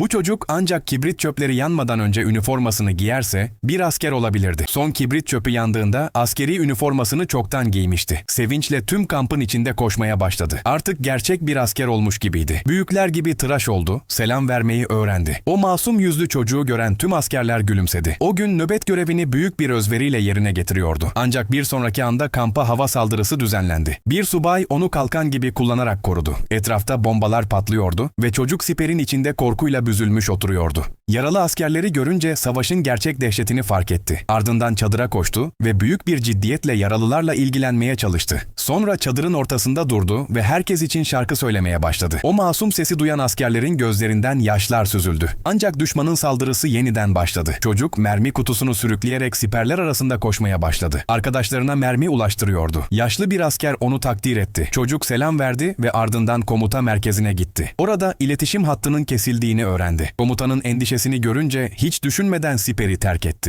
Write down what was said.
Bu çocuk ancak kibrit çöpleri yanmadan önce üniformasını giyerse bir asker olabilirdi. Son kibrit çöpü yandığında askeri üniformasını çoktan giymişti. Sevinçle tüm kampın içinde koşmaya başladı. Artık gerçek bir asker olmuş gibiydi. Büyükler gibi tıraş oldu, selam vermeyi öğrendi. O masum yüzlü çocuğu gören tüm askerler gülümsedi. O gün nöbet görevini büyük bir özveriyle yerine getiriyordu. Ancak bir sonraki anda kampa hava saldırısı düzenlendi. Bir subay onu kalkan gibi kullanarak korudu. Etrafta bombalar patlıyordu ve çocuk siperin içinde korkuyla büzülmüş oturuyordu. Yaralı askerleri görünce savaşın gerçek dehşetini fark etti. Ardından çadıra koştu ve büyük bir ciddiyetle yaralılarla ilgilenmeye çalıştı. Sonra çadırın ortasında durdu ve herkes için şarkı söylemeye başladı. O masum sesi duyan askerlerin gözlerinden yaşlar süzüldü. Ancak düşmanın saldırısı yeniden başladı. Çocuk mermi kutusunu sürükleyerek siperler arasında koşmaya başladı. Arkadaşlarına mermi ulaştırıyordu. Yaşlı bir asker onu takdir etti. Çocuk selam verdi ve ardından komuta merkezine gitti. Orada iletişim hattının kesildiğini öğrendi. Komutanın endişesini görünce hiç düşünmeden siperi terk etti.